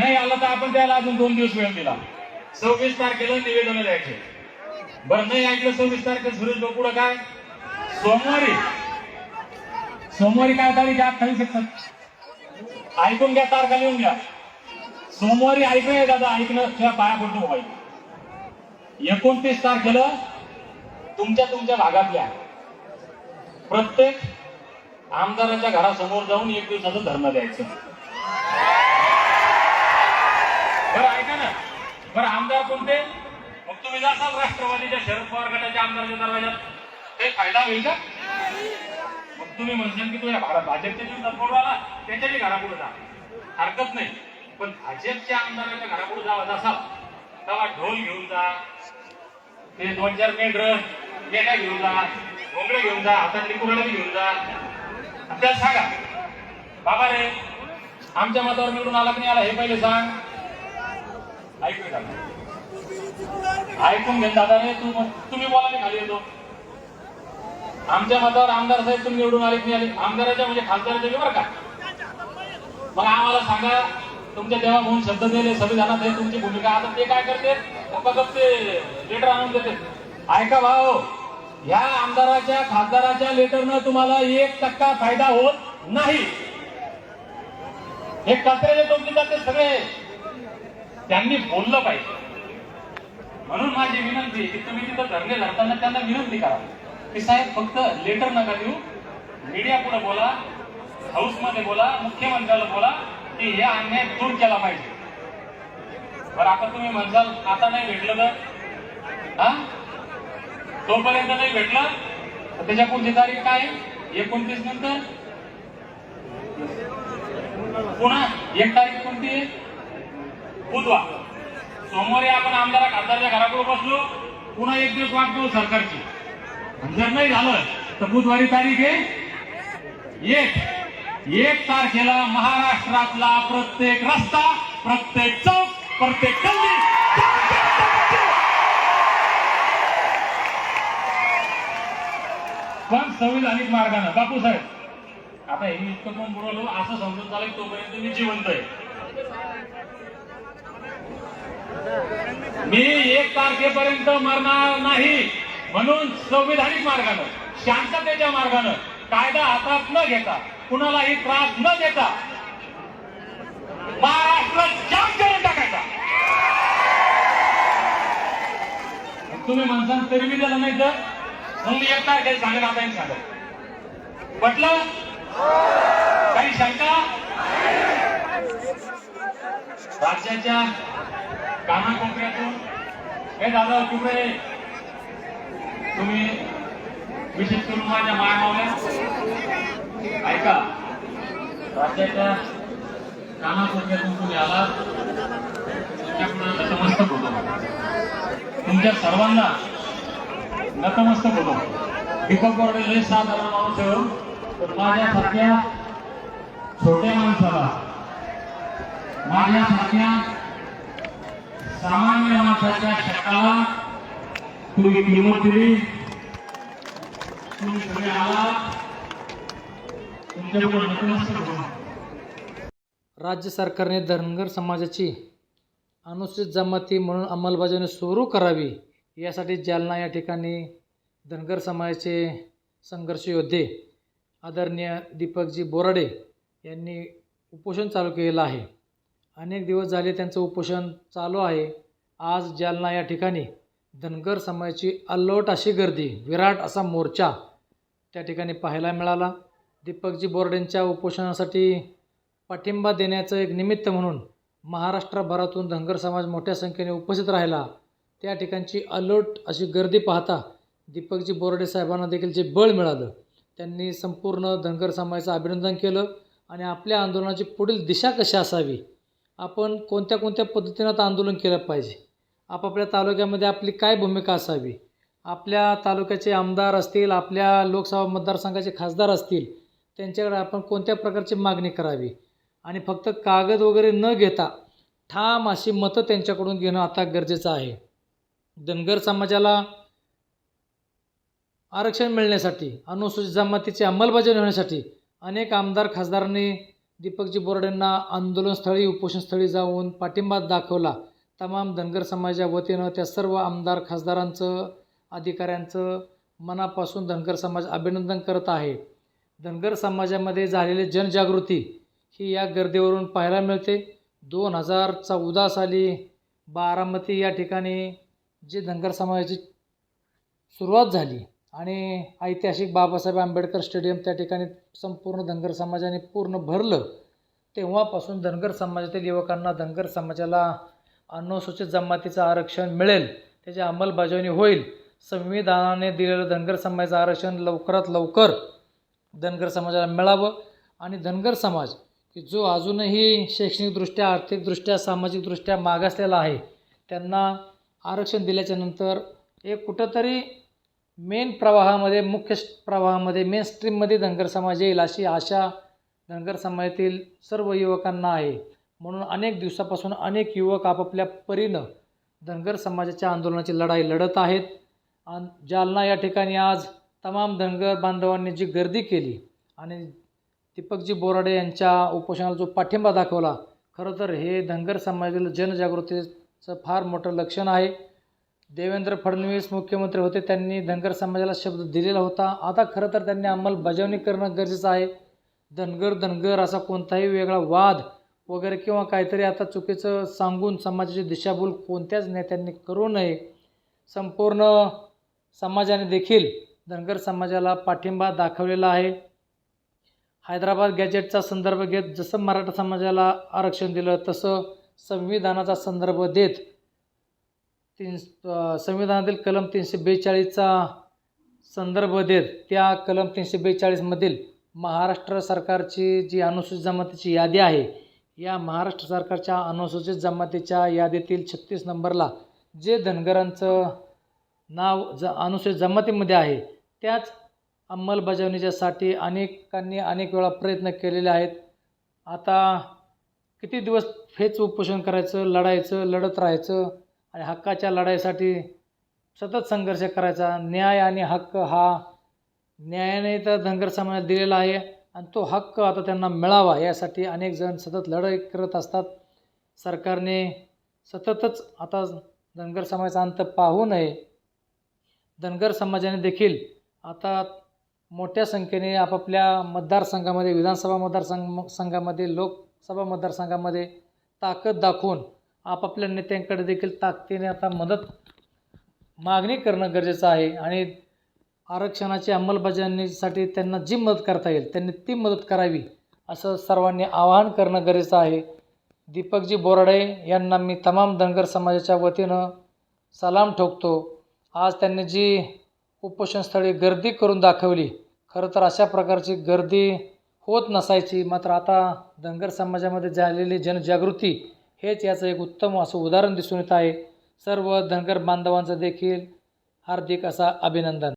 नाही आलं तर आपण त्याला अजून दोन दिवस वेळ दिला. सव्वीस तारखेला निवेदन द्यायचे. बरं नाही ऐकलं सव्वीस तारखेला सुरेश भाऊ पुढं काय? सोमवारी. सोमवारी काय तारीख अठ्ठावीस एक ऐकून घ्या तारखा लिहून घ्या. सोमवारी ऐकूया दादा ऐकणं तुझ्या पाया पडतो मोबाईल. एकोणतीस तारखेला तुमच्या तुमच्या भागातल्या प्रत्येक आमदाराच्या घरासमोर जाऊन एक दिवसाचं धरणं द्यायचं. बरं ना बरं आमदार कोणते? मग तुम्ही जासाल राष्ट्रवादीच्या शरद पवार गटाच्या आमदाराच्या दरवाजात ते फायदा होईल का? मग तुम्ही म्हणशाल की तुझ्या भारत भाजपच्या जीवनात कोण आला त्याच्याही घरापुढे जा. हरकत नाही. पण भाजपच्या आमदाराच्या घरापुढे जावा जासाल तेव्हा ढोल घेऊन जा. ते दोन चार मेंढर मेढ्या घेऊन जा. घोंगडे घेऊन जा. हातातली कुरडे घेऊन जा. आपल्याला सांगा बाबा रे आमच्या मतावर निवडून आला की नाही आला हे पहिले सांग. ऐकू का ऐकून घेत दादा रे तू तुम्ही बोला मी खाली येतो. आमच्या मतावर आमदार साहेब तुम्ही निवडून आले मी आले. आमदाराच्या म्हणजे खासदाराच्या बरं का? मग आम्हाला सांगा तुमच्या तेव्हा म्हणून शब्द दिले संविधानात आहे तुमची भूमिका. आता ते काय करते? फक्त ते लेटर आणून देते. ऐका भाऊ ह्या आमदाराच्या खासदाराच्या लेटरनं तुम्हाला एक टक्का फायदा होत नाही. हे कचऱ्याचे टोपले जाते सगळे. त्यांनी बोललं पाहिजे. म्हणून माझी विनंती की तुम्ही तिथं धरणे धरताना त्यांना विनंती करा. की साहेब फक्त लेटर नका देऊ. मीडिया पुढे बोला हाऊसमध्ये बोला मुख्यमंत्र्याला बोला की हे अन्याय दूर केला पाहिजे. बरं आता तुम्ही म्हणसाल आता नाही भेटलं तर? हा? तोपर्यंत नाही भेटलं? तर त्याच्या पुढची तारीख काय एकोणतीस नंतर? पुन्हा एक तारीख कोणती आहे? बुधवार सोमवारी आपण आमदारा खासदारच्या घराकडे बसलो. पुन्हा एक दिवस वाट पाहू सरकारची. आणि जर नाही झालं तर बुधवारी तारीख आहे. एक. एक तारखेला महाराष्ट्रातला प्रत्येक रस्ता प्रत्येक चौक प्रत्येक गल्ली. पण संविधानिक मार्गानं बापू साहेब आता हे इतकं पण बोलवलं असं समजून झालं तोपर्यंत मी जिवंत आहे. मी एक तारखेपर्यंत मरणार नाही म्हणून संविधानिक मार्गानं शांततेच्या मार्गानं कायदा हातात न घेता कुणालाही त्रास न देता महाराष्ट्र जाम करून टाकायचा. तुम्ही म्हणसान तरी मी त्याला नाही तर मग मी एक तारखेला सांगेन आता सांगत पटलं? काही शंका? राज्याच्या कानाकोपऱ्यातून हे दादा कुठे तुम्ही विशेष करून माझ्या मायामावल्या. ऐका राज्याच्या कानाकोपऱ्यातून तुम्ही आला तुमच्याकडून नतमस्तक होतो? तुमच्या सर्वांना नतमस्तक होतो. दीपक बोर्डे लय साधारण माणूस आहे हो. माझ्यासारख्या छोट्या माणसाला माझ्यासारख्या सामान्य माणसाच्या शकाला तुम्ही किंमत दिली तुम्ही सगळे आला नतमस्तक राज्य सरकारने धनगर समाजाची अनुसूचित जमाती म्हणून अंमलबजावणी सुरू करावी. यासाठी जालना या ठिकाणी धनगर समाजाचे संघर्ष योद्धे आदरणीय दीपकजी बोराडे यांनी उपोषण चालू केलेलं आहे. अनेक दिवस झाले त्यांचं उपोषण चालू आहे. आज जालना या ठिकाणी धनगर समाजाची अल्लोट अशी गर्दी विराट असा मोर्चा त्या ठिकाणी पाहायला मिळाला. दीपकजी बोर्डेंच्या उपोषणासाठी पाठिंबा देण्याचं एक निमित्त म्हणून महाराष्ट्रभरातून धनगर समाज मोठ्या संख्येने उपस्थित राहिला. त्या ठिकाणची अलोट अशी गर्दी पाहता दीपकजी बोर्डे साहेबांना देखील जे बळ मिळालं त्यांनी संपूर्ण धनगर समाजाचं अभिनंदन केलं आणि आपल्या आंदोलनाची पुढील दिशा कशी असावी आपण कोणत्या कोणत्या पद्धतीनं आता आंदोलन केलं पाहिजे? आपापल्या तालुक्यामध्ये आपली काय भूमिका असावी? आपल्या तालुक्याचे आमदार असतील आपल्या लोकसभा मतदारसंघाचे खासदार असतील त्यांच्याकडे आपण कोणत्या प्रकारची मागणी करावी? आणि फक्त कागद वगैरे न घेता ठाम अशी मतं त्यांच्याकडून घेणं आता गरजेचं आहे. धनगर समाजाला आरक्षण मिळण्यासाठी अनुसूचित जमातीची अंमलबजावणी होण्यासाठी अनेक आमदार खासदारांनी दीपकजी बोराडेंना आंदोलनस्थळी उपोषणस्थळी जाऊन पाठिंबा दाखवला. तमाम धनगर समाजाच्या वतीनं त्या सर्व आमदार खासदारांचं अधिकाऱ्यांचं मनापासून धनगर समाज अभिनंदन करत आहे. धनगर समाजामध्ये झालेली जनजागृती ही या गर्दीवरून पाहायला मिळते. दोन हजार चौदा साली बारामती या ठिकाणी जी धनगर समाजाची सुरुवात झाली आणि ऐतिहासिक बाबासाहेब आंबेडकर स्टेडियम त्या ठिकाणी संपूर्ण धनगर समाजाने पूर्ण भरलं तेव्हापासून धनगर समाजातील युवकांना धनगर समाजाला अनुसूचित जमातीचं आरक्षण मिळेल त्याची अंमलबजावणी होईल. संविधानाने दिलेलं धनगर समाजाचं आरक्षण लवकरात लवकर धनगर समाजाला मिळावं आणि धनगर समाज की जो अजूनही शैक्षणिकदृष्ट्या आर्थिकदृष्ट्या सामाजिकदृष्ट्या मागासलेला आहे त्यांना आरक्षण दिल्याच्यानंतर एक कुठंतरी मेन प्रवाहामध्ये मुख्य प्रवाहामध्ये मेन स्ट्रीममध्ये धनगर समाज येईल अशी आशा धनगर समाजातील सर्व युवकांना आहे. म्हणून अनेक दिवसापासून अनेक युवक आपापल्या परीनं धनगर समाजाच्या आंदोलनाची लढाई लढत आहेत. आणि जालना या ठिकाणी आज तमाम धनगर बांधवांनी जी गर्दी केली आणि दीपकजी बोराडे यांच्या उपोषणाला जो पाठिंबा दाखवला खरं तर हे धनगर समाजातील जनजागृतीचं फार मोठं लक्षण आहे. देवेंद्र फडणवीस मुख्यमंत्री होते. त्यांनी धनगर समाजाला शब्द दिलेला होता. आता खरं तर त्यांनी अंमलबजावणी करणं गरजेचं आहे. धनगर धनगर असा कोणताही वेगळा वाद वगैरे किंवा काहीतरी आता चुकीचं सांगून समाजाची दिशाभूल कोणत्याच नेत्यांनी करू नये. संपूर्ण समाजाने देखील धनगर समाजाला पाठिंबा दाखवलेला आहे. हैदराबाद गॅजेटचा संदर्भ घेत जसं मराठा समाजाला आरक्षण दिलं तसं संविधानाचा संदर्भ देत तीन संविधानातील कलम तीनशे बेचाळीसचा संदर्भ देत त्या कलम तीनशे बेचाळीसमधील महाराष्ट्र सरकारची जी अनुसूचित जमातीची यादी आहे या महाराष्ट्र सरकारच्या अनुसूचित जमातीच्या यादीतील छत्तीस नंबरला जे धनगरांचं नाव ज अनुसूचित जमातीमध्ये आहे त्याच अंमलबजावणीच्यासाठी अनेकांनी अनेक वेळा प्रयत्न केलेले आहेत. आता किती दिवस हेच उपोषण करायचं लढायचं लढत राहायचं आणि हक्काच्या लढाईसाठी सतत संघर्ष करायचा. न्याय आणि हक्क हा न्यायाने तर धनगर समाजाला दिलेला आहे आणि तो हक्क आता त्यांना मिळावा यासाठी अनेक जण सतत लढाई करत असतात. सरकारने सततच आता धनगर समाजाचा अंत पाहू नये. धनगर समाजाने देखील आता मोठ्या संख्येने आपापल्या मतदारसंघामध्ये विधानसभा मतदारसंघ संघामध्ये लोकसभा मतदारसंघामध्ये ताकद दाखवून आपापल्या नेत्यांकडे देखील ताकदीने आता मदत मागणी करणं गरजेचं आहे आणि आरक्षणाची अंमलबजावणीसाठी त्यांना जी मदत करता येईल त्यांनी ती मदत करावी असं सर्वांनी आवाहन करणं गरजेचं आहे. दीपकजी बोराडे यांना मी तमाम धनगर समाजाच्या वतीनं सलाम ठोकतो. आज त्यांनी जी उपोषणस्थळी गर्दी करून दाखवली खरं तर अशा प्रकारची गर्दी होत नसायची. मात्र आता धनगर समाजामध्ये झालेली जनजागृती हेच याचं एक उत्तम असं उदाहरण दिसून येत आहे. सर्व धनगर बांधवांचं देखील हार्दिक असा अभिनंदन.